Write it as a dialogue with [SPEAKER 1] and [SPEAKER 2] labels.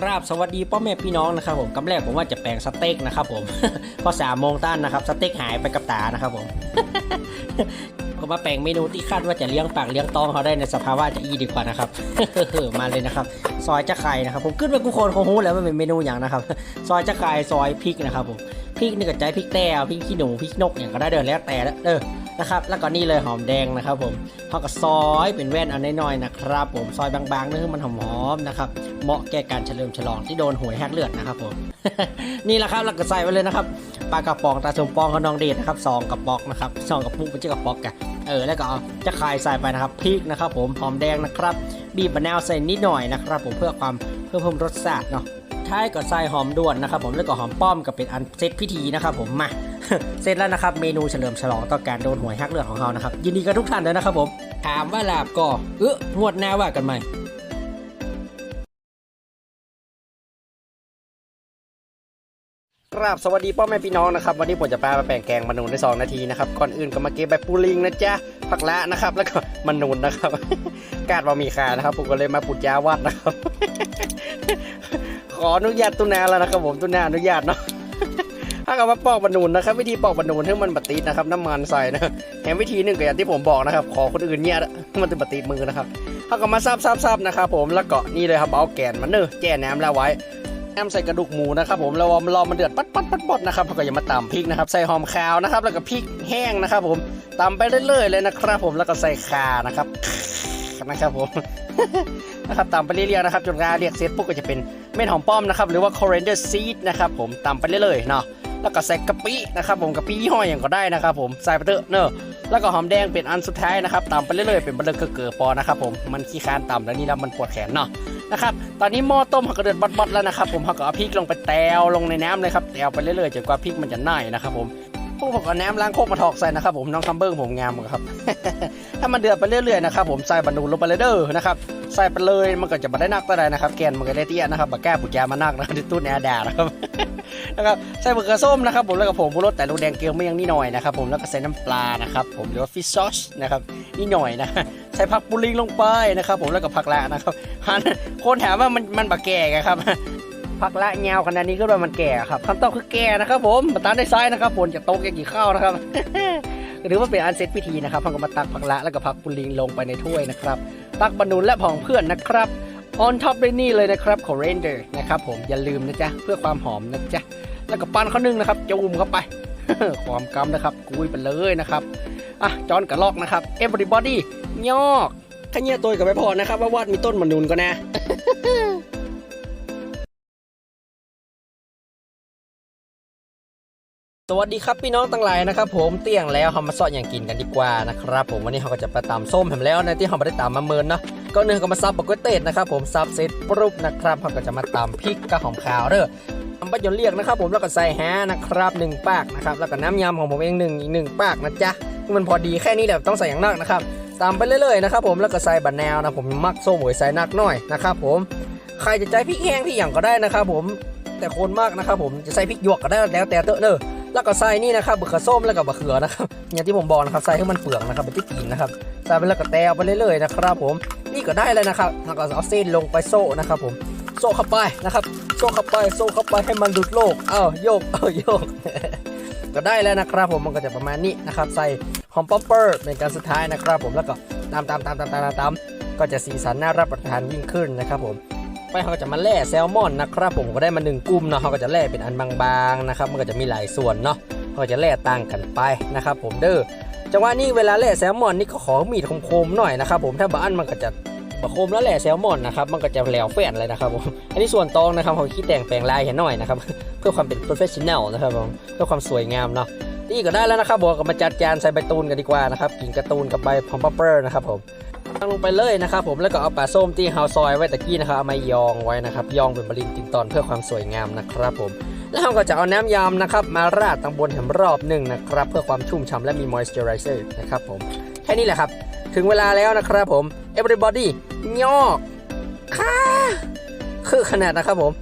[SPEAKER 1] ครับสวัสดีพ่อแม่พี่น้องนะครับผมกำแรกผมว่าจะแปลงสเต็กนะครับผมพอสามโมงต้านนะครับสเต็กหายไปกับตานะครับผมก็มาแปลงเมนูที่คาดว่าจะเลี้ยงปากเลี้ยงต้องเขาได้ในสภาวะจะอีดีกว่านะครับมาเลยนะครับ ซอยจะไข่นะครับ ผมขึ้นไปกูโคนคงรู้แล้วว่าเป็นเมนูอย่างนะครับ ซอยจะไข่ซอยพริกนะครับผมพริกนี่ก็ใจพริกแต้พริกขี้หนูพริกนกอย่างก็ได้เดินแล้วแต่เด้อ นะครับ แล้วก็นี่เลยหอมแดงนะครับผมเขาก็ซอยเป็นแว่นอันน้อยๆนะครับ ผมซอยบางๆเนื้อมันหอมๆนะครับ เหมาะแก่การเฉลิมฉลองที่โดนหวยแฮกเลือดนะครับผมนี่แหละครับเราก็ใส่ไปเลยนะครับปลากระป๋องตาสมปองกับน้องเดชนะครับซองกระป๋องนะครับซองกระปุกเป็นเจ้ากระป๋องกันเออแล้วก็จะคายใส่ไปนะครับพริกนะครับ ผมหอมแดงนะครับ บีบมะนาวใส่นิดหน่อยนะครับ ผมเพื่อความเพื่อเพิ่มรสชาติเนาะท้ายก็ใส่หอมด่วนนะครับ ผมแล้วก็หอมป้อมก็เป็นอันเซตพิธีนะครับ ผมมา เสร็จแล้วนะครับ เมนูเฉลิมฉลองต่อการโดนหวยแฮกเลือดของเรานะครับ ยินดีกับทุกท่านเลยนะครับผม ถามว่าลาบก็เอองวดหน้าว่ากันไหมครับสวัสดีพ่อแม่พี่น้องนะครับวันนี้ผมจะพามาแปลงแกงมนูนใน 2 นาทีนะครับก่อนอื่นก็มาเก็บใบปูลิงนะจ๊ะผักละนะครับ แล้วก็มนูนนะครับ กาดว่ามีขานะครับผมก็เลยมาปุดยาวัดนะครับ ขออนุญาตตุนาแล้วนะครับผมตุนาอนุญาตเนาะ ถ้ากับมาปอกมะนูนนะครับ วิธีปอกมะนูนให้มันบัดติดนะครับน้ำมันใส่นะแถมวิธีหนึ่งก็อย่างที่ผมบอกนะครับ ขอคนอื่นเนี่ยมันจะบัดติดมือนะครับถ้ากับมาซับซับซับนะครับผมแล้วก็นี่เลยครับเอาแกนมันเนอะแจ้น้ำแล้วไว้แอมใส่กระดูกหมูนะครับผมแล้วรอมันเดือดปัดปัดปัดปัดนะครับแล้วก็อย่ามาตำพริกนะครับ ใส่หอมขาวนะครับ แล้วก็พริกแห้งนะครับผมตำไปเรื่อยๆเลยนะครับ ผมแล้วก็ใส่ข่านะครับนะครับผมนะครับตำไปเรื่อยๆนะครับจนกาเรียกเซตปุ๊บก็จะเป็นเม็ดหอมป้อมนะครับหรือว่า coriander seed นะครับผมตำไปเรื่อยๆเนาะ แล้วก็ใส่กะปินะครับผมกะปิยี่ห้ออย่างก็ได้นะครับผมใส่ไปเถอะเนอะแล้วก็หอมแดงเป็นอันสุดท้ายนะครับตำไปเรื่อยๆเป็นเบลอเกลือพอนะครับผมมันขี้คานตำแล้วนี่แล้วมันปวดแขนเนาะนะครับตอนนี้หม้อต้มหักก็เดือดบดๆแล้วนะครับผมหักก็เอาพริกลงไปแตวลงในน้ำเลยครับแตวไปเรื่อยๆจนกว่าพริกมันจะน่ายนะครับผม พวกผมก็แน้ำล้างโคกมาถอกใส่นะครับผมน้องคัมเบิ้งผมงามครับถ้ามันเดือดไปเรื่อยๆนะครับผมใส่บรรดูลงไปเลยเด้อนะครับใส่ไปเลยมันก็จะมาได้นักก็ได้นะครับแกนมันก็ได้เตี้ยนะครับบักแก้ปุจยามานักนะครับที่ตู้แอดานะครับนะครับใส่มะเขือส้มนะครับผมแล้วก็ผมบุรสแต่ลูกแดงเกลียวไม่ยังนี่หน่อยนะครับผมแล้วก็ใส่น้ำปลานะครับผมหรือว่าฟิชซอสนะครับนี่หน่อยนะใส่ผักปุลิงลงไปนะครับผมแล้วก็ผักละนะครับคนถามว่ามันมันบะแก่ไงครับ ผักละเงาขนาดนี้ก็ว่ามันแก่ครับคำตอบคือแก่นะครับผมมาตามได้ซ้ายนะครับผลจะโตแก่กี่ข้าวนะครับหรือว่าเป็นอันเซตพิธีนะครับพังก็มาตักผักละแล้วก็ผักปุลิงลงไปในถ้วยนะครับตักบรรนุนและผองเพื่อนนะครับออนท็อปด้วยนี่เลยนะครับของเรนเดอร์นะครับผมอย่าลืมนะจ๊ะเพื่อความหอมนะจ๊ะแล้วก็ปั้นข้าวนึ่งนะครับจุ่มเข้าไปความกำนะครับกุยไปเลยนะครับอะจอนกระลอกนะครับ everybody ยอกถ้าเงี้ยตัวกับไม่พอนะครับว่าวาดมีต้นมะนุนก็นะ สวัสดีครับพี่น้องตั้งหลายนะครับผมเตี้ยงแล้วเรามาซอดอย่างกินกันดีกว่านะครับผมวันนี้เราก็จะไปตำส้มแถมแล้วนะที่เราไม่ได้ตำมาเมินเนาะก็เนื้อก็มาซับบักกล้วยเตดนะครับผมซับเสร็จปุ๊บนะครับเราก็จะมาตำพริกกระหอมขาวเด้อทำไปจนเรียกนะครับ ผมแล้วก็ใส่แฮนะครับหนึ่งปากนะครับแล้วก็น้ำยำของผมเองหนึ่งอีกหนึ่งปากนะจ๊ะมันพอดีแค่นี้แหละต้องใส่อย่างนักนะครับตำไปเรื่อยๆนะครับผมแล้วก็ใส่บะแนวนะผมมักส้มหวยใส่นักหน่อยนะครับผมใครจะใจพริกแห้งพี่อย่างก็ได้นะครับผมแต่คนมากนะครับผมจะใส่พริกหยวกก็ได้แล้วแต่เตอะเด้อ แล้วก็ใส่นี่นะครับบะเขือส้มแล้วก็บะเขือนะครับอย่างที่ผมบอกนะครับใส่ให้มันเปลือกนะครับเป็นที่กินนะครับใส่ไปแล้วก็แตวไปเรื่อยๆนะครับ ผมนี่ก็ได้เลยนะครับแล้วก็เอาเส้นลงไปโซ่นะครับ ผมโซ่เข้าไปนะครับ โซ่เข้าไปโซ่เข้าไปให้มันดุดโลกเอ้าโยกเอ้าโยก ก็ได้แล้วนะครับ ผมมันก็จะประมาณนี้นะครับ ใส่หอมป๊อปเปอร์เป็นการสุดท้ายนะครับ ผมแล้วก็ตามตามตามตามตามตามก็จะสีสันน่ารับประทานยิ่งขึ้นนะครับ ผม ไปเขาก็จะมาแล่แซลมอนนะครับผมก็ได้มาหนึ่งกลุ่มเนาะเขาก็จะแล่เป็นอันบางๆนะครับมันก็จะมีหลายส่วนเนาะเขาก็จะแล่ต่างกันไปนะครับผมเด้อจังหวะนี้เวลาแล่แซลมอนนี่ก็ขอมีดคมๆหน่อยนะครับผมถ้าบางอันมันก็จะบะคมแล้วแหล่แซลมอนนะครับมันก็จะแหลวแฝนเลยนะครับผมอันนี้ส่วนตองนะครับเขาคิดแต่งแปลงลายเห็นหน่อยนะครับเพื่อความเป็น professional นะครับผมเพื่อความสวยงามเนาะนี่ก็ได้แล้วนะครับบอกก็มาจัดจานใส่ใบตูนกันดีกว่านะครับกินกร์ตูนกับใบพอมปัปเปอร์นะครับผม ตั้งลงไปเลยนะครับผมแล้วก็เอาปลาส้มที่เฮาซอยไว้ตะกี้นะครับเอามายองไว้นะครับยองเป็นบรินติงตอนเพื่อความสวยงามนะครับผมแล้วเราก็จะเอาน้ำยำนะครับมาราดตั้งบนแถมรอบหนึ่งนะครับเพื่อความชุ่มฉ่ำและมี moisturizer นะครับผมแค่นี้แหละครับ ถึงเวลาแล้วนะครับผม everybody ยอกค่ะคือขนาดนะครับผม